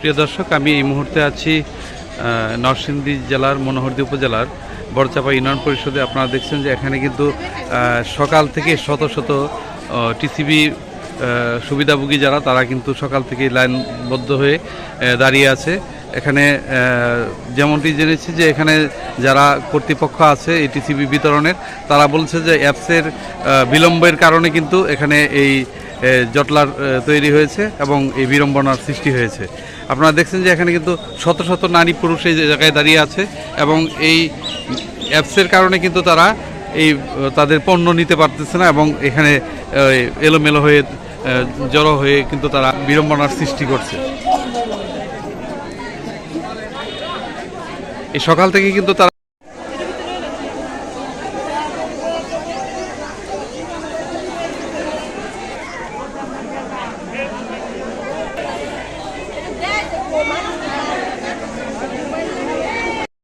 প্রিয় দর্শক, আমি এই মুহূর্তে আছি নরসিংদী জেলার মনোহরদী উপজেলার বড়চাপা ইউনিয়ন পরিষদে। আপনারা দেখছেন যে এখানে কিন্তু সকাল থেকে শত শত টিসিবি সুবিধাভোগী যারা, তারা কিন্তু সকাল থেকে লাইনবদ্ধ হয়ে দাঁড়িয়ে আছে। এখানে যেমনটি জেনেছি যে এখানে যারা কর্তৃপক্ষ আছে এই টিসিবি বিতরণের, তারা বলছে যে অ্যাপসের বিলম্বের কারণে কিন্তু এখানে এই জটলার তৈরি হয়েছে এবং এই বিড়ম্বনার সৃষ্টি হয়েছে। আপনারা দেখছেন যে এখানে কিন্তু শত শত নারী পুরুষ এই জায়গায় দাঁড়িয়ে আছে এবং এই অ্যাপসের কারণে কিন্তু তারা এই, তাদের পণ্য নিতে পারতেছে না এবং এখানে এলোমেলো হয়ে জড়ো হয়ে কিন্তু তারা বিড়ম্বনার সৃষ্টি করছে। এই সকাল থেকে কিন্তু তারা 我们